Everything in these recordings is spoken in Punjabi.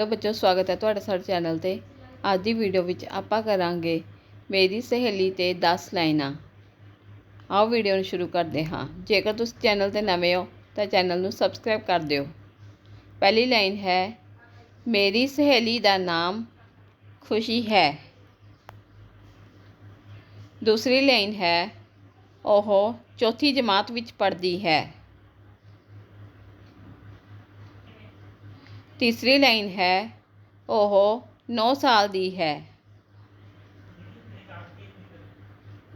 ਹੈਲੋ ਬੱਚੋ ਸਵਾਗਤ ਹੈ ਤੁਹਾਡਾ ਸਾਡੇ ਚੈਨਲ ਤੇ। ਅੱਜ ਦੀ ਵੀਡੀਓ ਵਿੱਚ ਆਪਾਂ ਕਰਾਂਗੇ ਮੇਰੀ ਸਹੇਲੀ ਤੇ 10 ਲਾਈਨਾਂ। ਆਓ ਵੀਡੀਓ ਨੂੰ ਸ਼ੁਰੂ ਕਰਦੇ ਹਾਂ। ਜੇਕਰ ਤੁਸੀਂ ਚੈਨਲ ਤੇ ਨਵੇਂ ਹੋ, ਤਾਂ ਚੈਨਲ ਨੂੰ ਸਬਸਕ੍ਰਾਈਬ ਕਰ ਦਿਓ। ਪਹਿਲੀ ਲਾਈਨ ਹੈ, ਮੇਰੀ ਸਹੇਲੀ ਦਾ ਨਾਮ ਖੁਸ਼ੀ ਹੈ। ਦੂਸਰੀ ਲਾਈਨ ਹੈ ਉਹ ਚੌਥੀ ਜਮਾਤ ਵਿੱਚ ਪੜ੍ਹਦੀ ਹੈ। ਤੀਸਰੀ ਲਾਈਨ ਹੈ ਉਹ 9 ਸਾਲ ਦੀ ਹੈ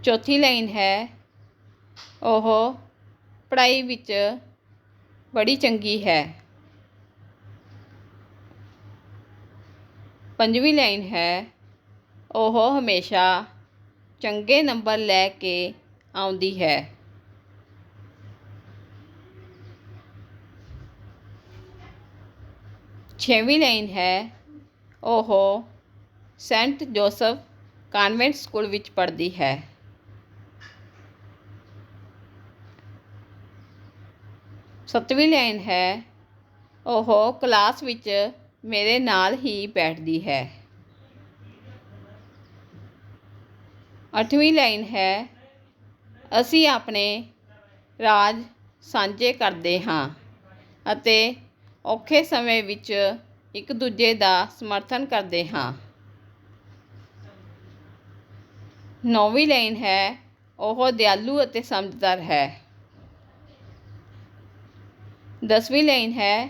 ਚੌਥੀ ਲਾਈਨ ਹੈ ਉਹ ਪੜ੍ਹਾਈ ਵਿੱਚ ਬੜੀ ਚੰਗੀ ਹੈ ਪੰਜਵੀਂ ਲਾਈਨ ਹੈ ਉਹ ਹਮੇਸ਼ਾ ਚੰਗੇ ਨੰਬਰ ਲੈ ਕੇ ਆਉਂਦੀ ਹੈ ਛੇਵੀਂ ਲਾਈਨ ਹੈ। ਉਹ ਸੈਂਟ ਜੋਸਫ ਕਾਨਵੈਂਟ ਸਕੂਲ ਵਿੱਚ ਪੜ੍ਹਦੀ ਹੈ। ਸੱਤਵੀਂ ਲਾਈਨ ਹੈ। ਉਹ ਕਲਾਸ ਵਿੱਚ ਮੇਰੇ ਨਾਲ ਹੀ ਬੈਠਦੀ ਹੈ। ਅੱਠਵੀਂ ਲਾਈਨ ਹੈ। ਅਸੀਂ ਆਪਣੇ ਰਾਜ ਸਾਂਝੇ ਕਰਦੇ ਹਾਂ ਅਤੇ ਔਖੇ ਸਮੇਂ ਵਿੱਚ ਇੱਕ ਦੂਜੇ ਦਾ ਸਮਰਥਨ ਕਰਦੇ ਹਾਂ। ਨੌਵੀਂ ਲਾਈਨ ਹੈ, ਉਹ ਦਿਆਲੂ ਅਤੇ ਸਮਝਦਾਰ ਹੈ। ਦਸਵੀਂ ਲਾਈਨ ਹੈ,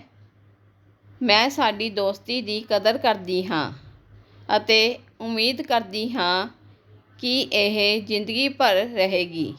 ਮੈਂ ਸਾਡੀ ਦੋਸਤੀ ਦੀ ਕਦਰ ਕਰਦੀ ਹਾਂ ਅਤੇ ਉਮੀਦ ਕਰਦੀ ਹਾਂ ਕਿ ਇਹ ਜ਼ਿੰਦਗੀ ਭਰ ਰਹੇਗੀ।